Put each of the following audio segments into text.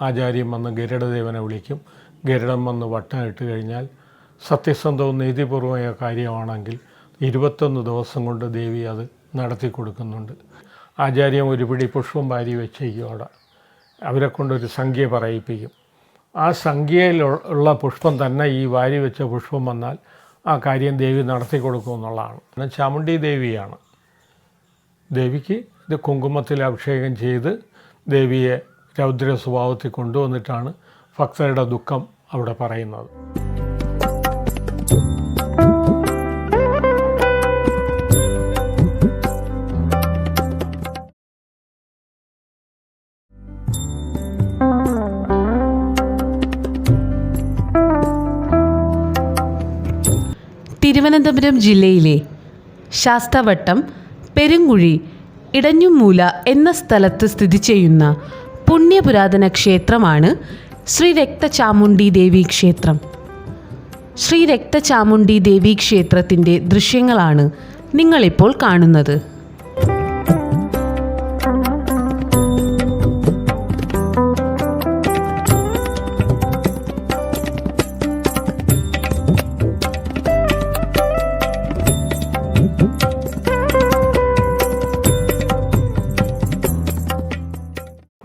ആചാര്യം വന്ന് ഗരുഡദേവനെ വിളിക്കും. ഗരുഡൻ വന്ന് വട്ടം ഇട്ട് കഴിഞ്ഞാൽ സത്യസന്ധവും നീതിപൂർവമായ കാര്യമാണെങ്കിൽ ഇരുപത്തൊന്ന് ദിവസം കൊണ്ട് ദേവി അത് നടത്തി കൊടുക്കുന്നുണ്ട്. ആചാര്യം ഒരു പിടി പുഷ്പം വാരി വെച്ചേക്കും അവിടെ. അവരെ കൊണ്ടൊരു സംഖ്യ പറയിപ്പിക്കും. ആ സംഖ്യയിൽ ഉള്ള പുഷ്പം തന്നെ ഈ വാരി വെച്ച പുഷ്പം വന്നാൽ ആ കാര്യം ദേവി നടത്തി കൊടുക്കും എന്നുള്ളതാണ്. എന്നാൽ ചാമുണ്ടി ദേവിയാണ്. ദേവിക്ക് ഇത് കുങ്കുമത്തിൽ അഭിഷേകം ചെയ്ത് ദേവിയെ രൗദ്ര സ്വഭാവത്തിൽ കൊണ്ടുവന്നിട്ടാണ് ഭക്തരുടെ ദുഃഖം അവിടെ പറയുന്നത്. തിരുവനന്തപുരം ജില്ലയിലെ ശാസ്തവട്ടം പെരുങ്കുഴി ഇടഞ്ഞുമൂല എന്ന സ്ഥലത്ത് സ്ഥിതി ചെയ്യുന്ന പുണ്യപുരാതന ക്ഷേത്രമാണ് ശ്രീ രക്തചാമുണ്ഡി ദേവി ക്ഷേത്രം. ശ്രീ രക്തചാമുണ്ഡി ദേവി ക്ഷേത്രത്തിന്റെ ദൃശ്യങ്ങളാണ് നിങ്ങളിപ്പോൾ കാണുന്നത്.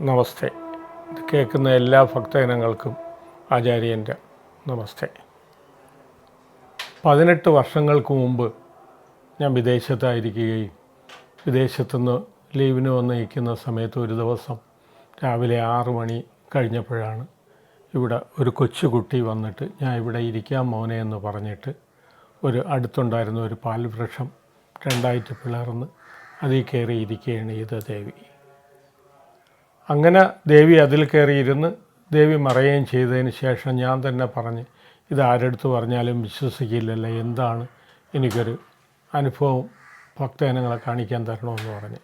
നമസ്തേ. ഇത് കേൾക്കുന്ന എല്ലാ ഭക്തജനങ്ങൾക്കും ആചാര്യന്റെ നമസ്തേ. പതിനെട്ട് വർഷങ്ങൾക്ക് മുമ്പ് ഞാൻ വിദേശത്തായിരിക്കുകയും വിദേശത്തുനിന്ന് ലീവിന് വന്ന് നിൽക്കുന്ന സമയത്ത് ഒരു ദിവസം രാവിലെ ആറ് മണി കഴിഞ്ഞപ്പോഴാണ് ഇവിടെ ഒരു കൊച്ചുകുട്ടി വന്നിട്ട് ഞാൻ ഇവിടെ ഇരിക്കാം മോനെ എന്ന് പറഞ്ഞിട്ട് ഒരു അടുത്തുണ്ടായിരുന്ന ഒരു പാൽവൃക്ഷം രണ്ടായിട്ട് പിളർന്ന് അതിൽ കയറി ഇരിക്കുകയാണ് ഈതദേവി ദേവി അങ്ങനെ ദേവി അതിൽ കയറിയിരുന്ന് ദേവി മറയുകയും ചെയ്തതിന് ശേഷം ഞാൻ തന്നെ പറഞ്ഞ് ഇത് ആരെടുത്ത് പറഞ്ഞാലും വിശ്വസിക്കില്ലല്ലോ എന്താണ് എനിക്കൊരു അനുഭവം ഭക്തജനങ്ങളെ കാണിക്കാൻ തരണമെന്ന് പറഞ്ഞ്.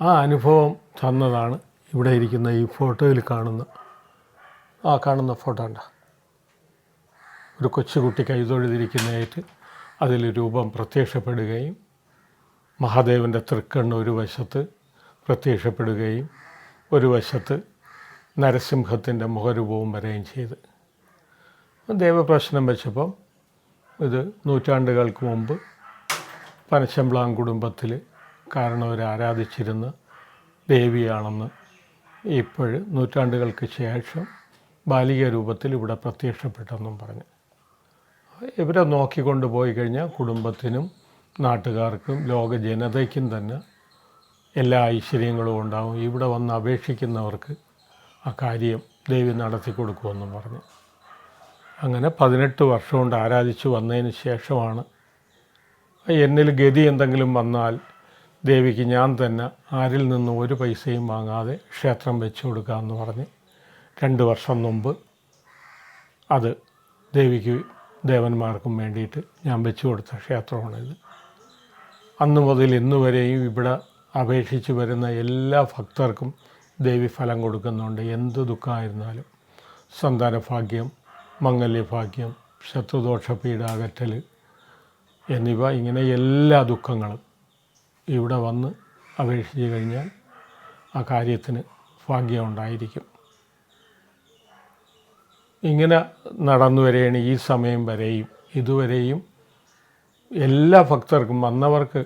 ആ അനുഭവം തന്നതാണ് ഇവിടെ ഇരിക്കുന്ന ഈ ഫോട്ടോയിൽ കാണുന്ന ആ കാണുന്ന ഫോട്ടോ ഉണ്ട ഒരു കൊച്ചുകുട്ടി കൈതൊഴുതിരിക്കുന്നതായിട്ട് അതിൽ രൂപം പ്രത്യക്ഷപ്പെടുകയും മഹാദേവന്റെ തൃക്കണ്ണ് ഒരു വശത്ത് പ്രത്യക്ഷപ്പെടുകയും ഒരു വശത്ത് നരസിംഹത്തിന്റെ മുഖരൂപവും വരികയും ചെയ്ത്. ദേവപ്രശ്നം വെച്ചപ്പം ഇത് നൂറ്റാണ്ടുകൾക്ക് മുമ്പ് പനശമ്പ്ലാം കുടുംബത്തിൽ കാരണവർ ആരാധിച്ചിരുന്ന ദേവിയാണെന്ന് ഇപ്പോൾ നൂറ്റാണ്ടുകൾക്ക് ശേഷം ബാലിക രൂപത്തിൽ ഇവിടെ പ്രത്യക്ഷപ്പെട്ടെന്നും പറഞ്ഞു. ഇവരെ നോക്കിക്കൊണ്ട് പോയി കഴിഞ്ഞാൽ കുടുംബത്തിനും നാട്ടുകാർക്കും ലോക ജനതയ്ക്കും തന്നെ എല്ലാ ഐശ്വര്യങ്ങളും ഉണ്ടാവും. ഇവിടെ വന്ന് അപേക്ഷിക്കുന്നവർക്ക് ആ കാര്യം ദേവി നടത്തി കൊടുക്കുമെന്നും പറഞ്ഞു. അങ്ങനെ പതിനെട്ട് വർഷം കൊണ്ട് ആരാധിച്ചു വന്നതിന് ശേഷമാണ് എന്നിൽ ഗതി എന്തെങ്കിലും വന്നാൽ ദേവിക്ക് ഞാൻ തന്നെ ആരിൽ നിന്നും ഒരു പൈസയും വാങ്ങാതെ ക്ഷേത്രം വെച്ചു കൊടുക്കാമെന്ന് പറഞ്ഞ് രണ്ട് വർഷം മുമ്പ് അത് ദേവിക്ക് ദേവന്മാർക്കും വേണ്ടിയിട്ട് ഞാൻ വെച്ചു കൊടുത്ത ക്ഷേത്രമാണിത്. അന്ന് മുതൽ ഇന്നുവരെയും ഇവിടെ അപേക്ഷിച്ച് വരുന്ന എല്ലാ ഭക്തർക്കും ദേവി ഫലം കൊടുക്കുന്നുണ്ട്. എന്ത് ദുഃഖമായിരുന്നാലും. സന്താനഭാഗ്യം മംഗല്യഭാഗ്യം ശത്രുദോഷ പീഡാകറ്റൽ എന്നിവ ഇങ്ങനെ എല്ലാ ദുഃഖങ്ങളും ഇവിടെ വന്ന് അപേക്ഷിച്ച് കഴിഞ്ഞാൽ ആ കാര്യത്തിന് ഭാഗ്യം ഉണ്ടായിരിക്കും. ഇങ്ങനെ നടന്നു വരെയാണ് ഈ സമയം വരെയും. ഇതുവരെയും എല്ലാ ഭക്തർക്കും വന്നവർക്ക്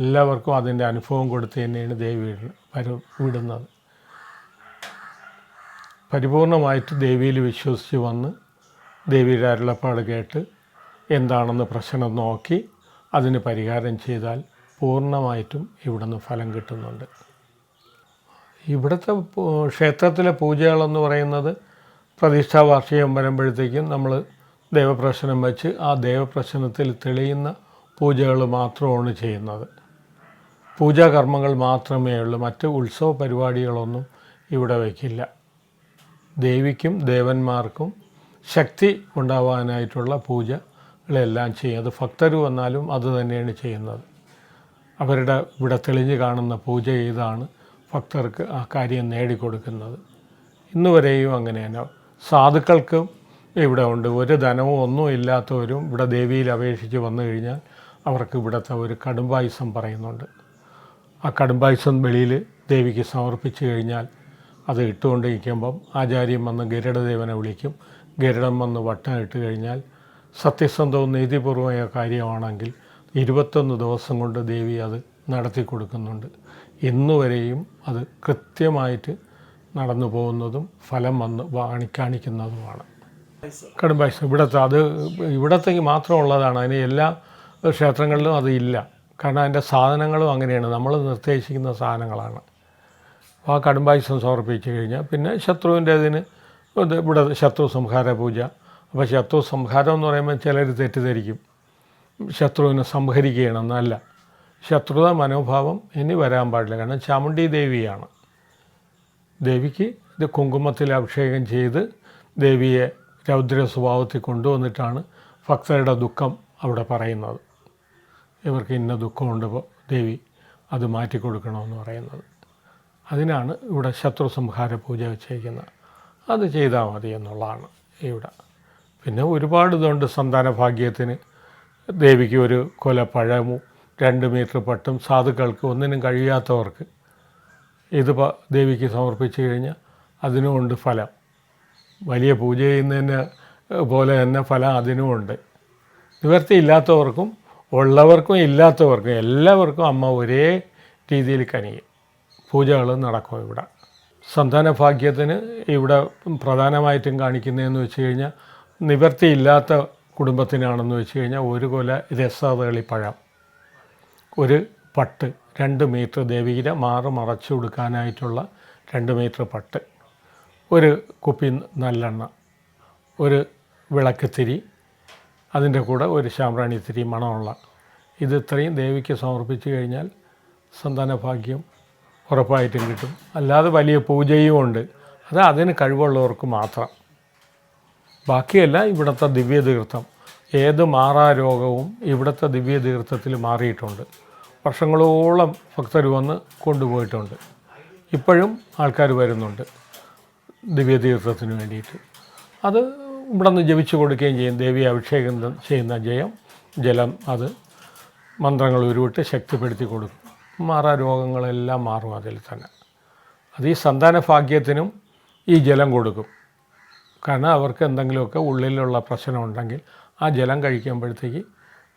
എല്ലാവർക്കും അതിന്റെ അനുഭവം കൊടുത്ത് തന്നെയാണ് ദേവി വിട- വിടുന്നത്. പരിപൂർണമായിട്ട് ദേവിയിൽ വിശ്വസിച്ച് വന്ന് ദേവിയുടെ അരുളപ്പാട് കേട്ട് എന്താണെന്ന് പ്രശ്നം നോക്കി അതിന് പരിഹാരം ചെയ്താൽ പൂർണമായിട്ടും ഇവിടുന്ന് ഫലം കിട്ടുന്നുണ്ട്. ഇവിടുത്തെ ക്ഷേത്രത്തിലെ പൂജകളെന്ന് പറയുന്നത് പ്രതിഷ്ഠാ വാർഷികം വരുമ്പോഴത്തേക്കും നമ്മൾ ദേവപ്രശ്നം വെച്ച് ആ ദേവപ്രശ്നത്തിൽ തെളിയുന്ന പൂജകൾ മാത്രമാണ് ചെയ്യുന്നത്. പൂജാകർമ്മങ്ങൾ മാത്രമേ ഉള്ളൂ. മറ്റ് ഉത്സവ പരിപാടികളൊന്നും ഇവിടെ വയ്ക്കില്ല ദേവിക്കും ദേവന്മാർക്കും ശക്തി ഉണ്ടാവാനായിട്ടുള്ള പൂജകളെല്ലാം ചെയ്യും. അത് ഭക്തർ വന്നാലും അത് തന്നെയാണ് ചെയ്യുന്നത്. അവരുടെ ഇവിടെ തെളിഞ്ഞു കാണുന്ന പൂജ ചെയ്താണ് ഭക്തർക്ക് ആ കാര്യം നേടിക്കൊടുക്കുന്നത്. ഇന്ന് വരെയും അങ്ങനെ തന്നെ. സാധുക്കൾക്കും ഇവിടെ ഉണ്ട്. ഒരു ധനവും ഒന്നും ഇല്ലാത്തവരും ഇവിടെ ദേവിയിൽ അപേക്ഷിച്ച് വന്നു കഴിഞ്ഞാൽ അവർക്ക് ഇവിടുത്തെ ഒരു കടുംബായുസം പറയുന്നുണ്ട്. ആ കടുംപായസം വെളിയിൽ ദേവിക്ക് സമർപ്പിച്ചു കഴിഞ്ഞാൽ അത് ഇട്ടുകൊണ്ടിരിക്കുമ്പം ആചാര്യം വന്ന് ഗരുഡദേവനെ വിളിക്കും. ഗരുഡൻ വന്ന് വട്ടം ഇട്ട് കഴിഞ്ഞാൽ സത്യസന്ധവും നീതിപൂർവമായ കാര്യമാണെങ്കിൽ ഇരുപത്തൊന്ന് ദിവസം കൊണ്ട് ദേവി അത് നടത്തി കൊടുക്കുന്നുണ്ട്. ഇന്നുവരെയും അത് കൃത്യമായിട്ട് നടന്നു പോകുന്നതും ഫലം വന്ന് കാണിക്കുന്നതുമാണ്. കടുംബാഴ്ച ഇവിടത്തെ അത് ഇവിടത്തേക്ക് മാത്രമുള്ളതാണ് അതിന് എല്ലാ ക്ഷേത്രങ്ങളിലും അത് ഇല്ല. കാരണം അതിന്റെ സാധനങ്ങളും അങ്ങനെയാണ്. നമ്മൾ നിർദ്ദേശിക്കുന്ന സാധനങ്ങളാണ്. ആ കടുംബായുസം സമർപ്പിച്ചു കഴിഞ്ഞാൽ പിന്നെ ശത്രുവിന്റെ ഇതിന് ഇവിടെ ശത്രു സംഹാര പൂജ. അപ്പോൾ ശത്രു സംഹാരം എന്ന് പറയുമ്പോൾ ചിലർ തെറ്റിദ്ധരിക്കും. ശത്രുവിനെ സംഹരിക്കുകയാണെന്നല്ല ശത്രുത മനോഭാവം ഇനി വരാൻ പാടില്ല. കാരണം ചാമുണ്ഡി ദേവിയാണ്. ദേവിക്ക് ഇത് കുങ്കുമത്തിൽ അഭിഷേകം ചെയ്ത് ദേവിയെ രൗദ്ര സ്വഭാവത്തിൽ കൊണ്ടുവന്നിട്ടാണ് ഭക്തരുടെ ദുഃഖം അവിടെ പറയുന്നത്. ഇവർക്ക് ഇന്ന ദുഃഖമുണ്ട് ദേവി അത് മാറ്റിക്കൊടുക്കണമെന്ന് പറയുന്നത്. അതിനാണ് ഇവിടെ ശത്രു സംഹാര പൂജ വെച്ചേക്കുന്നത്. അത് ചെയ്താൽ മതി എന്നുള്ളതാണ് ഇവിടെ. പിന്നെ ഒരുപാട് ഇതുണ്ട് സന്താന ഭാഗ്യത്തിന്. ദേവിക്ക് ഒരു കൊല പഴമും രണ്ട് മീറ്റർ പട്ടും സാധുക്കൾക്ക് ഒന്നിനും കഴിയാത്തവർക്ക് ഇത് ദേവിക്ക് സമർപ്പിച്ചു കഴിഞ്ഞാൽ അതിനുമുണ്ട് ഫലം. വലിയ പൂജ ചെയ്യുന്നതിന് പോലെ തന്നെ ഫലം അതിനുമുണ്ട് നിവർത്തിയില്ലാത്തവർക്കും ഉള്ളവർക്കും ഇല്ലാത്തവർക്കും എല്ലാവർക്കും അമ്മ ഒരേ രീതിയിൽ കനിയും. പൂജകൾ നടക്കും ഇവിടെ. സന്താന ഭാഗ്യത്തിന് ഇവിടെ പ്രധാനമായിട്ടും കാണിക്കുന്നതെന്ന് വെച്ച് കഴിഞ്ഞാൽ നിവർത്തിയില്ലാത്ത കുടുംബത്തിനാണെന്ന് വെച്ച് കഴിഞ്ഞാൽ ഒരു കൊല രസതളിപ്പഴം ഒരു പട്ട് രണ്ട് മീറ്റർ ദേവീരെ മാറ് മറച്ചു കൊടുക്കാനായിട്ടുള്ള രണ്ട് മീറ്റർ പട്ട്. ഒരു കുപ്പി നല്ലെണ്ണ. ഒരു വിളക്കുത്തിരി അതിന്റെ കൂടെ ഒരു ശാമ്പ്രാണി ഇത്തിരി മണമുള്ള. ഇത് ഇത്രയും ദേവിക്ക് സമർപ്പിച്ചു കഴിഞ്ഞാൽ സന്താന ഭാഗ്യം ഉറപ്പായിട്ടും കിട്ടും. അല്ലാതെ വലിയ പൂജയും ഉണ്ട്. അത് അതിന് കഴിവുള്ളവർക്ക് മാത്രം. ബാക്കിയല്ല ഇവിടുത്തെ ദിവ്യതീർത്ഥം. ഏത് മാറാ രോഗവും ഇവിടുത്തെ ദിവ്യതീർത്ഥത്തിൽ മാറിയിട്ടുണ്ട്. വർഷങ്ങളോളം ഭക്തർ വന്ന് കൊണ്ടുപോയിട്ടുണ്ട്. ഇപ്പോഴും ആൾക്കാർ വരുന്നുണ്ട് ദിവ്യതീർത്ഥത്തിന് വേണ്ടിയിട്ട്. അത് ഇവിടെ നിന്ന് ജപിച്ചു കൊടുക്കുകയും ചെയ്യും. ദേവി അഭിഷേകം ചെയ്യുന്ന ജയം ജലം അത് മന്ത്രങ്ങൾ ഉരുവിട്ട് ശക്തിപ്പെടുത്തി കൊടുക്കും. മാറാ രോഗങ്ങളെല്ലാം മാറും അതിൽ തന്നെ. അത് ഈ സന്താന ഭാഗ്യത്തിനും ഈ ജലം കൊടുക്കും. കാരണം അവർക്ക് എന്തെങ്കിലുമൊക്കെ ഉള്ളിലുള്ള പ്രശ്നം ഉണ്ടെങ്കിൽ ആ ജലം കഴിക്കുമ്പോഴത്തേക്ക്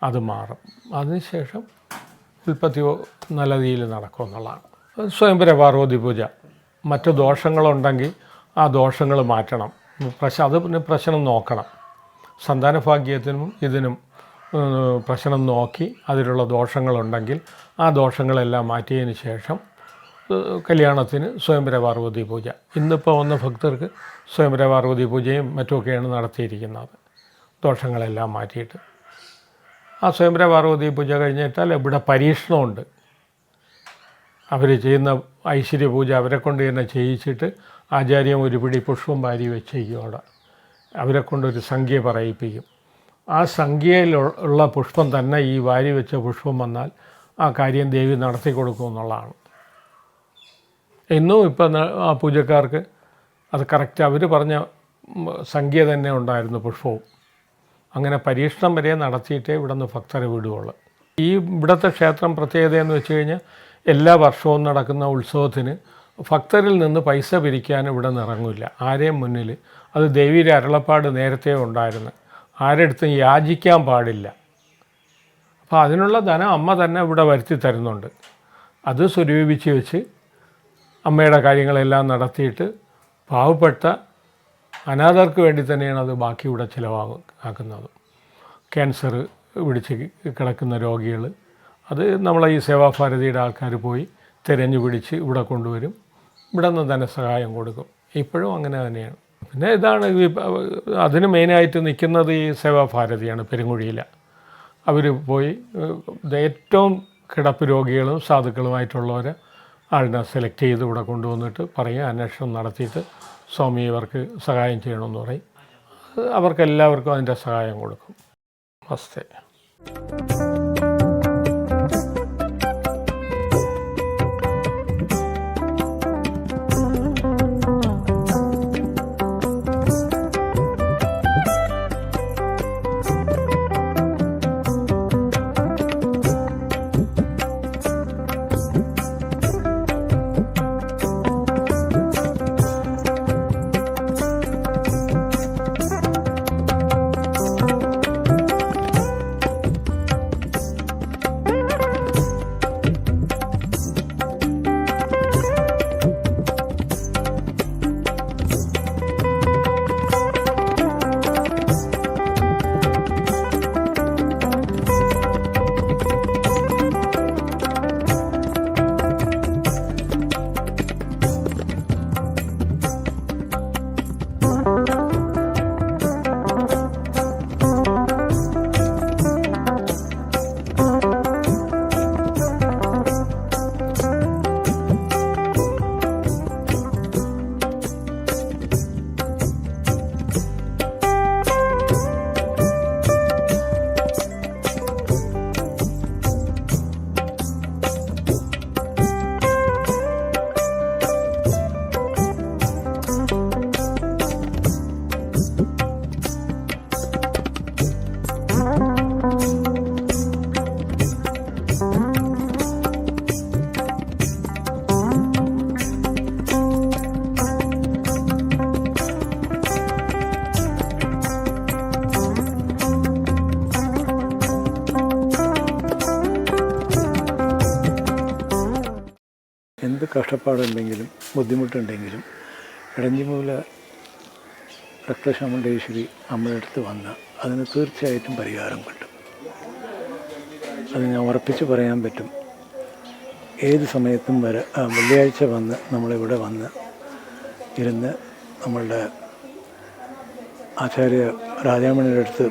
അത് മാറും. അതിനുശേഷം ഉൽപ്പത്തി നല്ല രീതിയിൽ നടക്കും എന്നുള്ളതാണ്. സ്വയംവര പാർവതി പൂജ. മറ്റു ദോഷങ്ങളുണ്ടെങ്കിൽ ആ ദോഷങ്ങൾ മാറ്റണം. പ്രശ്നം അത് പിന്നെ പ്രശ്നം നോക്കണം. സന്താന ഭാഗ്യത്തിനും ഇതിനും പ്രശ്നം നോക്കി അതിലുള്ള ദോഷങ്ങളുണ്ടെങ്കിൽ ആ ദോഷങ്ങളെല്ലാം മാറ്റിയതിന് ശേഷം കല്യാണത്തിന് സ്വയംവര പാർവതി പൂജ. ഇന്നിപ്പോൾ വന്ന ഭക്തർക്ക് സ്വയംവര പാർവതി പൂജയും മറ്റുമൊക്കെയാണ് നടത്തിയിരിക്കുന്നത്. ദോഷങ്ങളെല്ലാം മാറ്റിയിട്ട്. ആ സ്വയംവര പാർവതി പൂജ കഴിഞ്ഞിട്ടാൽ ഇവിടെ പരീക്ഷണമുണ്ട്. അവർ ചെയ്യുന്ന ഐശ്വര്യ പൂജ അവരെ കൊണ്ട് തന്നെ ചെയ്യിച്ചിട്ട് ആചാര്യം ഒരു പിടി പുഷ്പം വാരി വെച്ചേക്കും അവിടെ അവരെ കൊണ്ടൊരു സംഖ്യ പറയിപ്പിക്കും. ആ സംഖ്യയിൽ ഉള്ള പുഷ്പം തന്നെ ഈ വാരി വെച്ച പുഷ്പം വന്നാൽ ആ കാര്യം ദേവി നടത്തി കൊടുക്കും എന്നുള്ളതാണ്. ഇന്നും ഇപ്പം ആ പൂജക്കാർക്ക് അത് കറക്റ്റ് അവർ പറഞ്ഞ സംഖ്യ തന്നെ ഉണ്ടായിരുന്നു പുഷ്പവും. അങ്ങനെ പരീക്ഷണം വരെ നടത്തിയിട്ടേ ഇവിടെ നിന്ന് ഭക്തരെ വിടുകയുള്ളൂ. ഈ ഇവിടുത്തെ ക്ഷേത്രം പ്രത്യേകത എന്ന് വെച്ച് കഴിഞ്ഞാൽ എല്ലാ വർഷവും നടക്കുന്ന ഉത്സവത്തിന് ഭക്തരിൽ നിന്ന് പൈസ പിരിക്കാൻ ഇവിടെ നിന്ന് ഇറങ്ങില്ല ആരെയും മുന്നിൽ. അത് ദേവിയുടെ അരുളപ്പാട് നേരത്തെ ഉണ്ടായിരുന്നു. ആരെടുത്തും യാചിക്കാൻ പാടില്ല. അപ്പോൾ അതിനുള്ള ധനം അമ്മ തന്നെ ഇവിടെ വരുത്തി തരുന്നുണ്ട്. അത് സ്വരൂപിച്ച് വെച്ച് അമ്മയുടെ കാര്യങ്ങളെല്ലാം നടത്തിയിട്ട് പാവപ്പെട്ട അനാഥർക്ക് വേണ്ടി തന്നെയാണ് അത് ബാക്കി ഇവിടെ ചിലവാകും ആക്കുന്നത്. ക്യാൻസർ പിടിച്ച് കിടക്കുന്ന രോഗികൾ അത് നമ്മളെ ഈ സേവാഭാരതിയുടെ ആൾക്കാർ പോയി തിരഞ്ഞു പിടിച്ച് ഇവിടെ കൊണ്ടുവരും. ഇവിടെ നിന്ന് തന്നെ സഹായം കൊടുക്കും. ഇപ്പോഴും അങ്ങനെ തന്നെയാണ്. പിന്നെ ഇതാണ് അതിന് മെയിനായിട്ട് നിൽക്കുന്നത് ഈ സേവാഭാരതിയാണ് പെരുങ്കുഴിയിൽ അവർ പോയി ഏറ്റവും കിടപ്പ് രോഗികളും സാധുക്കളുമായിട്ടുള്ളവരെ ആളിനെ സെലക്ട് ചെയ്ത് ഇവിടെ കൊണ്ടുവന്നിട്ട് പറയും അന്വേഷണം നടത്തിയിട്ട് സ്വാമി ഇവർക്ക് സഹായം ചെയ്യണമെന്ന് പറയും. അവർക്കെല്ലാവർക്കും അതിന്റെ സഹായം കൊടുക്കും. നമസ്തേ. കഷ്ടപ്പാടുണ്ടെങ്കിലും ബുദ്ധിമുട്ടുണ്ടെങ്കിലും ഇടഞ്ഞിമൂല രക്തശമണ്ടേശ്വരി നമ്മുടെ അടുത്ത് വന്ന അതിന് തീർച്ചയായിട്ടും പരിഹാരം കിട്ടും. അത് ഞാൻ ഉറപ്പിച്ച് പറയാൻ പറ്റും ഏത് സമയത്തും വരെ വെള്ളിയാഴ്ച വന്ന് നമ്മളിവിടെ വന്ന് ഇരുന്ന് നമ്മളുടെ ആചാര്യ രാജാമണിയുടെ അടുത്ത്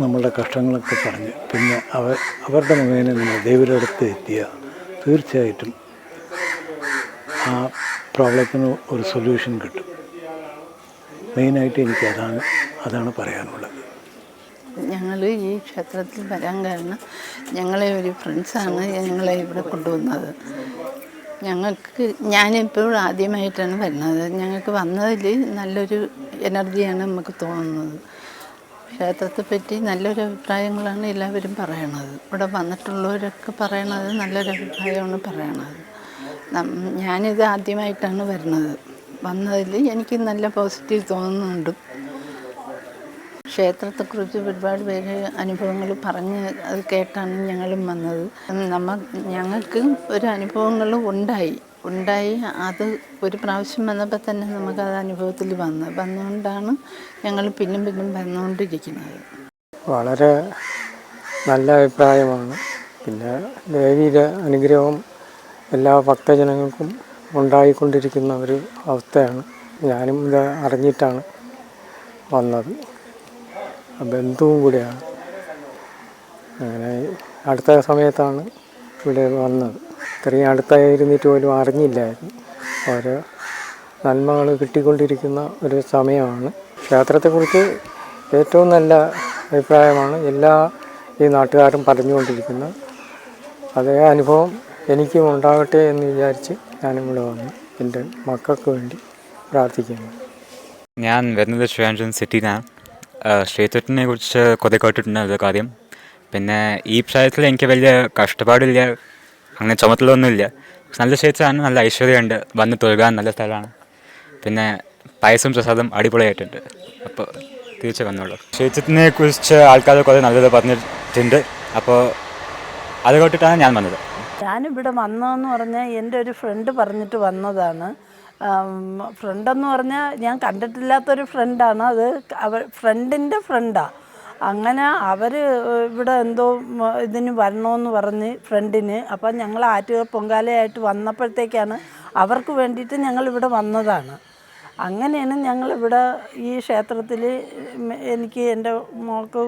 നമ്മളുടെ കഷ്ടങ്ങളൊക്കെ പറഞ്ഞ് പിന്നെ അവർ അവരുടെ മുഖേന നമ്മൾ ദൈവരുടെ അടുത്ത് എത്തിയ തീർച്ചയായിട്ടും ആ പ്രോബ്ലത്തിന് ഒരു സൊല്യൂഷൻ കിട്ടും. മെയിനായിട്ട് എനിക്ക് അതാണ് അതാണ് പറയാനുള്ളത്. ഞങ്ങൾ ഈ ക്ഷേത്രത്തിൽ വരാൻ കാരണം ഞങ്ങളെ ഒരു ഫ്രണ്ട്സാണ് ഞങ്ങളെ ഇവിടെ കൊണ്ടുവന്നത്. ഞങ്ങൾക്ക് ഞാനിപ്പോഴും ആദ്യമായിട്ടാണ് വരുന്നത്. ഞങ്ങൾക്ക് വന്നതിൽ നല്ലൊരു എനർജിയാണ് നമുക്ക് തോന്നുന്നത്. ക്ഷേത്രത്തെ പറ്റി നല്ലൊരു അഭിപ്രായങ്ങളാണ് എല്ലാവരും പറയണത്. ഇവിടെ വന്നിട്ടുള്ളവരൊക്കെ പറയണത് നല്ലൊരു അഭിപ്രായമാണ് പറയണത്. ഞാനിത് ആദ്യമായിട്ടാണ് വരുന്നത്. വന്നതിൽ എനിക്ക് നല്ല പോസിറ്റീവ് തോന്നുന്നുണ്ട്. ക്ഷേത്രത്തെക്കുറിച്ച് ഒരുപാട് പേര് അനുഭവങ്ങൾ പറഞ്ഞ് അത് കേട്ടാണ് ഞങ്ങളും വന്നത്. നമ്മ ഞങ്ങൾക്ക് ഒരു അനുഭവങ്ങൾ ഉണ്ടായി. ഉണ്ടായി അത് ഒരു പ്രാവശ്യം വന്നപ്പോൾ തന്നെ നമുക്ക് നമുക്കത് അനുഭവത്തിൽ വന്ന്. വന്നുകൊണ്ടാണ് ഞങ്ങൾ പിന്നും പിന്നും വന്നുകൊണ്ടിരിക്കുന്നത്. വളരെ നല്ല അഭിപ്രായമാണ്. പിന്നെ ദേവിയുടെ അനുഗ്രഹം എല്ലാ ഭക്തജനങ്ങൾക്കും ഉണ്ടായിക്കൊണ്ടിരിക്കുന്ന ഒരു അവസ്ഥയാണ് ഞാനും ഇത് അറിഞ്ഞിട്ടാണ് വന്നത്. ബന്ധുവും കൂടെയാണ്. അങ്ങനെ അടുത്ത സമയത്താണ് ഇവിടെ വന്നത്. ഇത്രയും അടുത്തായിരുന്നിട്ട് പോലും അറിഞ്ഞില്ലായിരുന്നു. ഓരോ നന്മകൾ കിട്ടിക്കൊണ്ടിരിക്കുന്ന ഒരു സമയമാണ്. ക്ഷേത്രത്തെക്കുറിച്ച് ഏറ്റവും നല്ല അഭിപ്രായമാണ് എല്ലാ ഈ നാട്ടുകാരും പറഞ്ഞുകൊണ്ടിരിക്കുന്നത്. അതേ അനുഭവം എനിക്കും ഉണ്ടാകട്ടെ എന്ന് വിചാരിച്ച് ഞാനും ഇവിടെ വന്നു. എന്റെ മക്കൾക്ക് വേണ്ടി പ്രാർത്ഥിക്കുന്നു. ഞാൻ വരുന്നത് ശ്രീരാഞ്ചൻ സിറ്റിയിലാണ്. ക്ഷേത്രത്തിനെ കുറിച്ച് കുറേ കേട്ടിട്ടുണ്ട് കാര്യം. പിന്നെ ഈ പ്രായത്തിൽ എനിക്ക് വലിയ കഷ്ടപ്പാടില്ല അങ്ങനെ ചുമത്തലൊന്നുമില്ല നല്ല ക്ഷേത്രമാണ് നല്ല ഐശ്വര്യമുണ്ട്. വന്ന് തൊഴുകാൻ നല്ല സ്ഥലമാണ്. പിന്നെ പായസം പ്രസാദം അടിപൊളിയായിട്ടുണ്ട്. അപ്പോൾ തിരിച്ചു വന്നോളൂ. ക്ഷേത്രത്തിനെ കുറിച്ച് ആൾക്കാർ കുറേ നല്ലത് പറഞ്ഞിട്ടുണ്ട്. അപ്പോൾ അത് കേട്ടിട്ടാണ് ഞാൻ വന്നത്. ഞാനിവിടെ വന്നതെന്ന് പറഞ്ഞാൽ എന്റെ ഒരു ഫ്രണ്ട് പറഞ്ഞിട്ട് വന്നതാണ്. ഫ്രണ്ടെന്ന് പറഞ്ഞാൽ ഞാൻ കണ്ടിട്ടില്ലാത്തൊരു ഫ്രണ്ടാണ് അത് അവർ ഫ്രണ്ടിന്റെ ഫ്രണ്ടാണ് അങ്ങനെ അവർ ഇവിടെ എന്തോ ഇതിന് വരണമെന്ന് പറഞ്ഞ് ഫ്രണ്ടിന് അപ്പം ഞങ്ങൾ ആറ്റുക പൊങ്കാലയായിട്ട് വന്നപ്പോഴത്തേക്കാണ് അവർക്ക് വേണ്ടിയിട്ട് ഞങ്ങൾ ഇവിടെ വന്നതാണ്. അങ്ങനെയാണ് ഞങ്ങളിവിടെ ഈ ക്ഷേത്രത്തിൽ എനിക്ക് എന്റെ മോൾക്ക്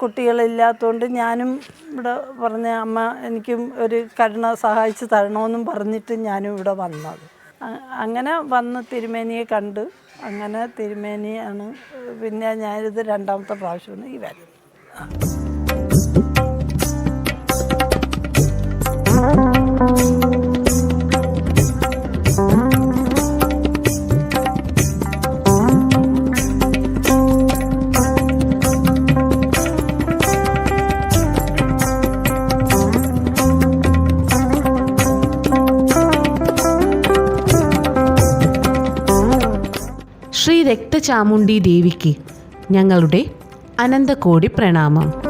കുട്ടികളില്ലാത്തതുകൊണ്ട് ഞാനും ഇവിടെ പറഞ്ഞ അമ്മ എനിക്കും ഒരു കരുണ സഹായിച്ച് തരണമെന്നും പറഞ്ഞിട്ട് ഞാനും ഇവിടെ വന്നത്. അങ്ങനെ വന്ന് തിരുമേനിയെ കണ്ട് അങ്ങനെ തിരുമേനിയാണ് പിന്നെ ഞാനിത് രണ്ടാമത്തെ പ്രാവശ്യമാണ് ഈ വരുന്നത് രക്തചാമുണ്ഡി ദേവിക്ക് ഞങ്ങളുടെ അനന്തകോടി പ്രണാമം.